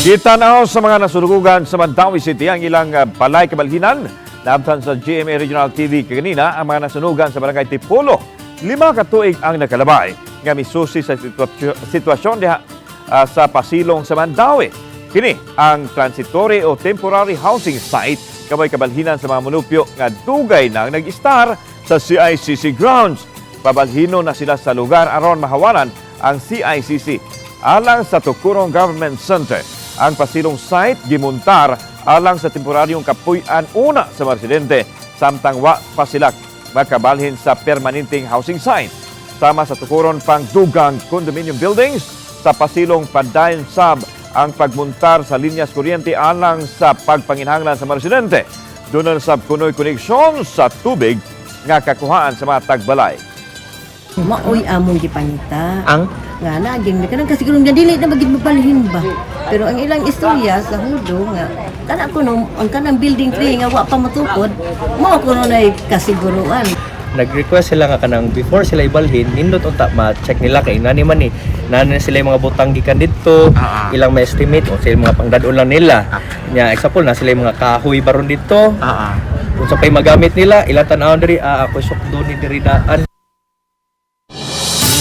Gitanaw sa mga nasurugugan sa Mandawi City ang ilang uh, balay kabalhinan. Naabtan sa GMA Regional TV kanina ang mga nasunugan sa barangay Tipolo. Lima ka tuig ang nakalabay nga misusi sa sitwasyon, diha ah, sa pasilong sa Mandawi. Kini ang transitory o temporary housing site kamay kabalhinan sa mga munupyo nga dugay nang nag-star sa CICC grounds. Pabalhino na sila sa lugar aron mahawalan ang CICC alang sa Tukurong Government Center. Ang pasilong site gimuntar alang sa temporaryong kapuy-an una sa mga residente samtang wa pa sila makabalhin sa permanenteng housing site. Sama sa tukuron pang dugang condominium buildings sa pasilong Padayon Sub ang pagmuntar sa linyas kuryente alang sa pagpanginhanglan sa mga residente. Doon sa kunoy koneksyon sa tubig nga kakuhaan sa mga tagbalay. Maoy among gipangita. Ang Nga na, aging kanang kasi kung nga dili na maging mapalhin ba. Pero ang ilang istorya sa hudo nga, kana ko no, ang kanang building 3 nga wa pa matukod, mao ko no na kasiguruan. nag-request sila nga kanang before sila ibalhin nindot unta ma-check nila kay nani man ni nani na sila yung mga butang gikan dito Ah, ah. ilang may estimate o sila yung mga pangdadon lang nila nya example na sila yung mga kahoy baron dito ah. kung sa pay magamit nila ilang tan-aw diri ah ako sok do ni diri daan